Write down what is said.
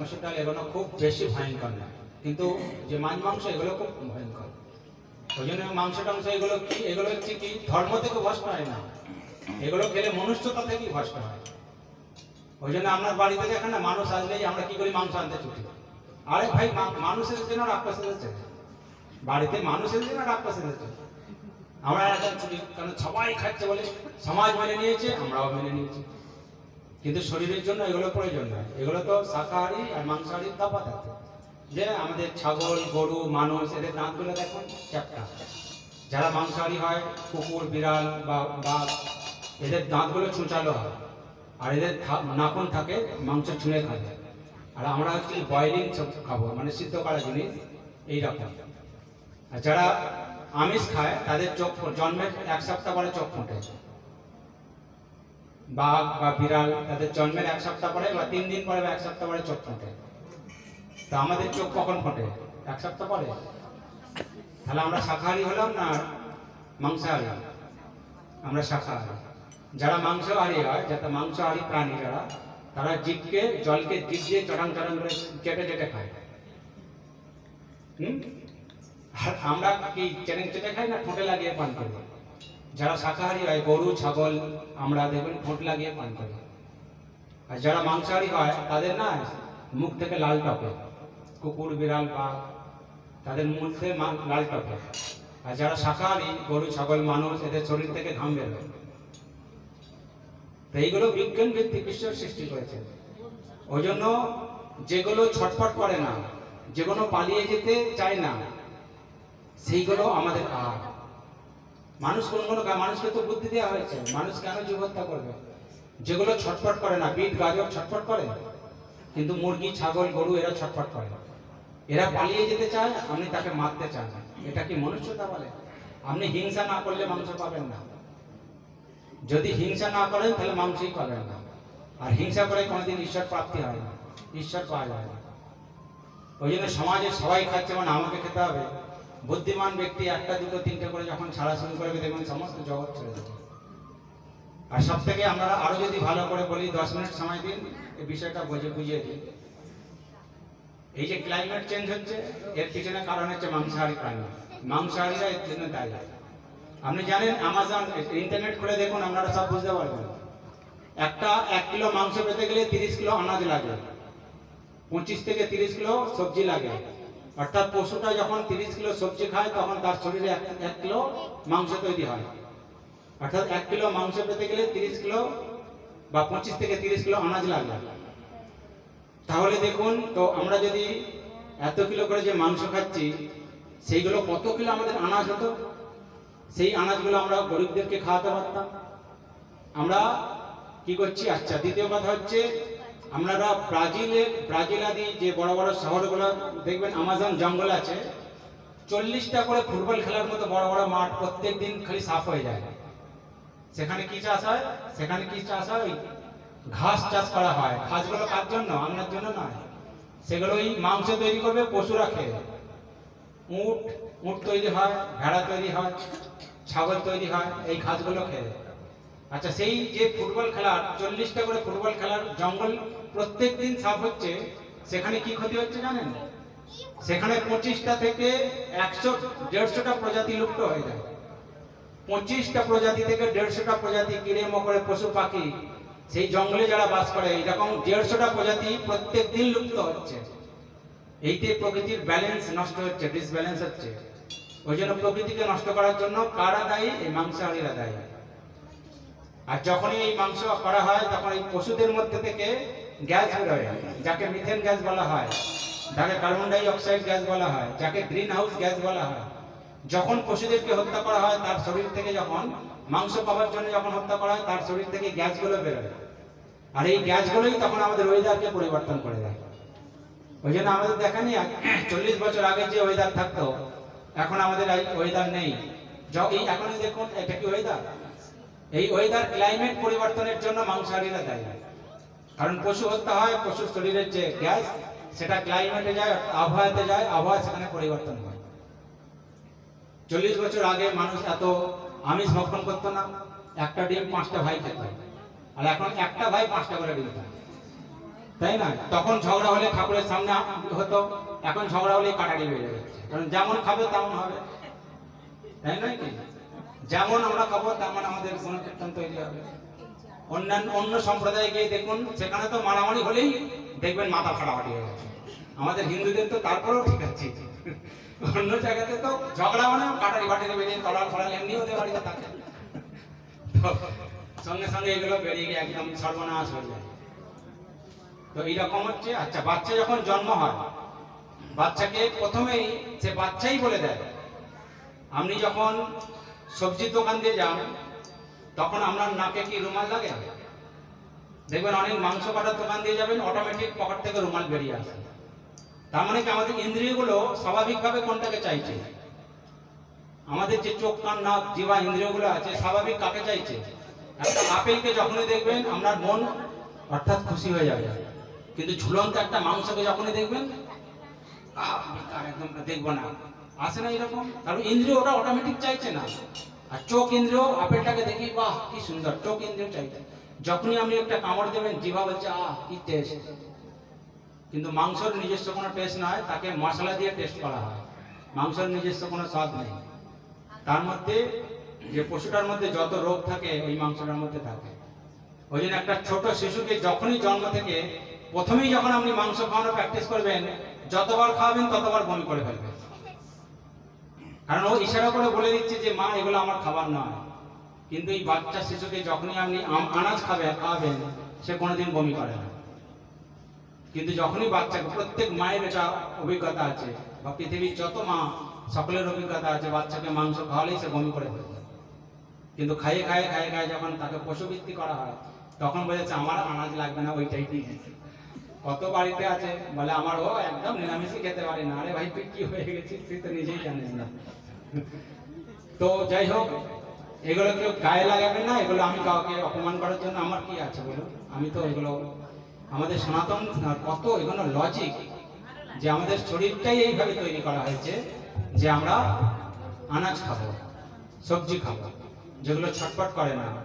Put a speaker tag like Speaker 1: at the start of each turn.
Speaker 1: মাংস ডাল এগুলো খুব বেশি ভয়ঙ্কর না। কিন্তু যে মাছ মাংস, এগুলো খুব ভয়ঙ্কর। ওই জন্য মাংস টাংস, এগুলো কি, এগুলো হচ্ছে কি, ধর্ম থেকে ভ্রষ্ট হয় না। এগুলো খেলে মনুষ্যতা থেকেই ভ্রষ্ট হয়। ওই জন্য আপনার বাড়িতে দেখেন না মানুষ আসলেই আমরা কি করি, মাংস আনতে ছুটি আরে ভাই, মা- মানুষ এসেছে না রাক্ষস এসেছে বাড়িতে মানুষ এসেছে না রাক্ষস এসেছে আমরা এখন ছুটি, কারণ সবাই খাচ্ছে বলে সমাজ মেনে নিয়েছে, আমরাও মেনে নিয়েছি। কিন্তু শরীরের জন্য এগুলো প্রয়োজন নয়। এগুলো তো শাকাহারি আর মাংসাহারির তফাৎ আছে। যে আমাদের ছাগল, গরু, মানুষ, এদের দাঁতগুলো দেখুন, চ্যাপটা। যারা মাংসাহারি হয়, কুকুর, বিড়াল বা বাঘ, এদের দাঁতগুলো ছুঁচালো হয়। আর এদের নাখুন থাকে, মাংস ছুঁড়ে খায়। আর আমরা হচ্ছে বয়েলিং খাব মানে সিদ্ধ করা জিনিস, এইরকম। আর যারা আমিষ খায়, তাদের চোখ, জন্মের এক সপ্তাহ পরে চোখ ফোটে। বাঘ বা বিড়াল তাদের জন্মের এক সপ্তাহ পরে বা তিন দিন পরে বা এক সপ্তাহ পরে চোখ ফোটে। তো আমাদের চোখ কখন ফোটে? এক সপ্তাহ পরে। তাহলে আমরা শাকাহারি হলাম না মাংসাহারি? আমরা শাকাহারি। যারা মাংসাহারি হয়, যাতে মাংসাহারি প্রাণী যারা, তারা জীবকে, জলকে জীব দিয়ে চটাং চটাং করে চেটে চেটে খায়। হুম? আর আমরা কি চেটে চেটে খাই না ঠোঁটে লাগিয়ে পান করি? যারা শাকাহারি হয়, গরু, ছাগল, আমরা দেখবেন ঠোঁট লাগিয়ে পান করি। আর যারা মাংসাহারি হয়, তাদের না মুখ থেকে লাল টপে। কুকুর, বিড়াল বা তাদের মুখ থেকে লাল টপে। আর যারা শাকাহারি, গরু, ছাগল, মানুষ, এদের শরীর থেকে ঘাম বেরোয় তো এইগুলো বিজ্ঞান ভিত্তিক ঈশ্বর সৃষ্টি করেছে ওই জন্য যেগুলো ছটফট করে না, যেগুলো পালিয়ে যেতে চায় না, সেইগুলো আমাদের আহার মানুষ কোন কোন মানুষকে তো বুদ্ধি দেওয়া হয়েছে। মানুষ কেন জীব হত্যা করবে? যেগুলো ছটফট করে না, বিট, গাজর ছটফট করে? কিন্তু মুরগি, ছাগল, গরু এরা ছটফট করে। এরা পালিয়ে যেতে চায়, আপনি তাকে মারতে চান এটা কি মনুষ্যতা বলে? আপনি হিংসা না করলে মাংস পাবেন না। যদি হিংসা না করেন, তাহলে মাংসই পাবেন না। আর হিংসা করে কোনোদিন ঈশ্বর প্রাপ্তি হয় না। ঈশ্বর পাওয়া যায় না। ওই জন্য সমাজে সবাই খাচ্ছে মানে আমাকে খেতে হবে। বুদ্ধিমান ব্যক্তি একটা, দুটো, তিনটে করে যখন ছাড়া শুরু করবে, দেখবেন সমস্ত জগৎ ছেড়ে দেবে আর সব থেকে আমরা আরও যদি ভালো করে বলি, দশ মিনিট সময় দিন, এই বিষয়টা বুঝে, বুঝিয়ে দিই এই যে ক্লাইমেট চেঞ্জ হচ্ছে, এর পিছনে কারণ হচ্ছে মাংসাহারি প্রাণী। মাংসাহারিরা এর জন্য দায়ী। আপনি জানেন আমাজন ইন্টারনেট খুলে দেখুন, আপনারা সব বুঝতে পারবেন। একটা, এক কিলো মাংস পেতে গেলে তিরিশ কিলো আনাজ লাগে। পঁচিশ থেকে তিরিশ কিলো সবজি লাগে। অর্থাৎ পশুটা যখন তিরিশ কিলো সবজি খায়, তখন তার শরীরে এক কিলো মাংস তৈরি হয়। অর্থাৎ এক কিলো মাংস পেতে গেলে তিরিশ কিলো বা পঁচিশ থেকে তিরিশ কিলো আনাজ লাগে তাহলে দেখুন, তো আমরা যদি এত কিলো করে যে মাংস খাচ্ছি, সেইগুলো কত কিলো আমাদের আনাজ হতো? সেই আনাজগুলো আমরা গরিবদেরকে খাওয়াতে পারতাম। আমরা কি করছি? আচ্ছা দ্বিতীয় কথা হচ্ছে আমরা ব্রাজিলে ব্রাজিল আদি যে বড় বড় শহরগুলো, দেখবেন আমাজন জঙ্গল আছে। চল্লিশটা করে ফুটবল খেলার মতো বড় বড় মাঠ প্রত্যেক দিন খালি সাফ হয়ে যায়। সেখানে কি চাষ হয়? সেখানে কি চাষ হয়? ঘাস চাষ করা হয়। ঘাসগুলো কার জন্য? আপনার জন্য নয়। সেগুলো ওই মাংস তৈরি করবে, পশুরা খেয়ে। উট উট তৈরি হয়, ভেড়া তৈরি হয়, ছাগল তৈরি হয়, এই ঘাসগুলো খেয়ে। আচ্ছা সেই যে ফুটবল খেলার চল্লিশটা করে ফুটবল খেলার জঙ্গল প্রত্যেক দিন সাফ হচ্ছে, সেখানে কি ক্ষতি হচ্ছে জানেন? সেখানে পঁচিশটা থেকে একশো, দেড়শোটা প্রজাতি লুপ্ত হয়ে যায়। পঁচিশটা প্রজাতি থেকে দেড়শোটা প্রজাতি কিড়ে মকড়ে পশু পাখি, সেই জঙ্গলে যারা বাস করে এরকম দেড়শোটা প্রজাতি প্রত্যেক দিন লুপ্ত হচ্ছে। এইতে প্রকৃতির ব্যালেন্স নষ্ট হচ্ছে, ডিসব্যালেন্স হচ্ছে। ওই জন্য প্রকৃতিকে নষ্ট করার জন্য কারা দায়ী? এই মাংসাহারীরা দায়ী। আর যখনই এই মাংস করা হয়, তখন এই পশুদের মধ্যে থেকে গ্যাস বেরোয়। যাকে মিথেন গ্যাস বলা হয় যাকে কার্বন ডাই অক্সাইড গ্যাস বলা হয়, যাকে গ্রিন হাউস গ্যাস বলা হয়। যখন পশুদেরকে হত্যা করা হয়, তার শরীর থেকে যখন মাংস পাওয়ার জন্য যখন হত্যা করা হয়, তার শরীর থেকে গ্যাসগুলো বেরোয়। আর এই গ্যাসগুলোই তখন আমাদের ওয়েদারকে পরিবর্তন করে দেয়। ওই জন্য আমাদের দেখা নেই, চল্লিশ বছর আগে যে ওয়েদার থাকতো, এখন আমাদের ওয়েদার নেই। এই এখনই দেখুন, এটা কি ওয়েদার এই ওয়েদার ক্লাইমেট পরিবর্তনের জন্য মাংসাহারীরা দায়ী। কারণ পশু হত্যা হয়, পশুর শরীরের যে গ্যাস, সেটা ক্লাইমেটে যায়, আবহাওয়াতে যায়, আবহাওয়া সেখানে পরিবর্তন হয়। চল্লিশ বছর আগে মানুষ এত আমিষ ভক্ষণ করতো না, একটা ডিম পাঁচটা ভাই খেত। আর এখন একটা ভাই পাঁচটা করে ডিম খায়। তাই না? তখন ঝগড়া হলে ঠাকুরের সামনে হতো, এখন ঝগড়া হলে কাটারি বেড়ে যাচ্ছে। কারণ যেমন খাবে তেমন হবে। তাই নয় কি? যেমন আমরা খাব তেমন আমাদের গুণকীর্তন তৈরি হবে। অন্যান্য, অন্য সম্প্রদায়ে গিয়ে দেখুন, সেখানে তো মারামারি হলেই দেখবেন মাথা ফাটাফাটি হয়ে গেছে আমাদের হিন্দুদের তো তারপরেও ঠিক আছে। অন্য জায়গাতে তো ঝগড়া মানে কাটারি বাটিতে বেরিয়ে তলার ফলাল এমনি ওদের বাড়িতে থাকে। সঙ্গে সঙ্গে এগুলো বেরিয়ে গিয়ে একদম সর্বনাশ হয়ে যায়। তো এইরকম হচ্ছে আচ্ছা বাচ্চা যখন জন্ম হয়, বাচ্চাকে প্রথমেই সে বাচ্চাই বলে দেয়। আপনি যখন সবজির দোকান দিয়ে যান তখন আপনার নাকে কি রুমাল লাগে? দেখবেন অনেক মাংস কাটার দোকান দিয়ে যাবেন অটোমেটিক পকেট থেকে রুমাল বেরিয়ে আসে। তার মানে কি আমাদের ইন্দ্রিয়গুলো স্বাভাবিকভাবে কোনটাকে চাইছে? আমাদের যে চোখ, কান, নাক জিবা ইন্দ্রিয়গুলো আছে, স্বাভাবিক কাকে চাইছে? একটা আপেলকে যখনই দেখবেন, আপনার মন অর্থাৎ খুশি হয়ে যাবে। কিন্তু ঝুলন্ত একটা মাংসকে যখনই দেখবেন একদম, দেখব না। আসে না এরকম? কারণ ইন্দ্রিয় ওটা অটোমেটিক চাইছে না। আর চোখ ইন্দ্রিয়, আপেলটাকে দেখি, বাহ, কি সুন্দর, চোখ ইন্দ্রিয় চাইছে। যখনই আপনি একটা কামড় দেবেন, জিভা বলছে, আহ, কি টেস্ট কিন্তু মাংসর নিজস্ব কোনো টেস্ট নয় তাকে মশলা দিয়ে টেস্ট করা হয়। মাংসর নিজস্ব কোনো স্বাদ নেই। তার মধ্যে, যে পশুটার মধ্যে যত রোগ থাকে ওই মাংসটার মধ্যে থাকে। ওই জন্য একটা ছোট শিশুকে যখনই জন্ম থেকে প্রথমেই যখন আপনি মাংস খাওয়ানো প্র্যাকটিস করবেন, যতবার খাওয়াবেন, ততবার বমি করে ফেলবেন। কারণ ও ইশারা করে বলে দিচ্ছে যে, মা, এগুলো আমার খাবার নয়। কিন্তু এই বাচ্চা শিশুকে যখনই আপনি আনাজ খাবে খাওয়াবেন সে কোনোদিন বমি করে না। কিন্তু যখনই বাচ্চাকে, প্রত্যেক মায়ের এটা অভিজ্ঞতা আছে। বা পৃথিবীর যত মা, সকলের অভিজ্ঞতা আছে, বাচ্চাকে মাংস খাওয়ালেই সে বমি করে ফেলবে কিন্তু খাইয়ে খাইয়ে খাইয়ে খাইয়ে যখন তাকে পশুবৃত্তি করা হয়, তখন বলেছে আমার আনাজ লাগবে না, ওইটাই ঠিক কত বাড়িতে আছে, বলে আমার ও একদম নিরামিষই খেতে পারে না। আরে ভাই, তুই কি হয়ে গেছিস? তুই তো নিজেই জানিস না। তো যাই হোক, এগুলো কেউ গায়ে লাগাবে না, এগুলো আমি কাউকে অপমান করার জন্য আমার কি আছে বলুন? আমি তো এগুলো, আমাদের সনাতন কত এগুলো লজিক যে আমাদের শরীরটাই এইভাবে তৈরি করা হয়েছে যে আমরা আনাজ খাব, সবজি খাব, যেগুলো ছটপট করে না।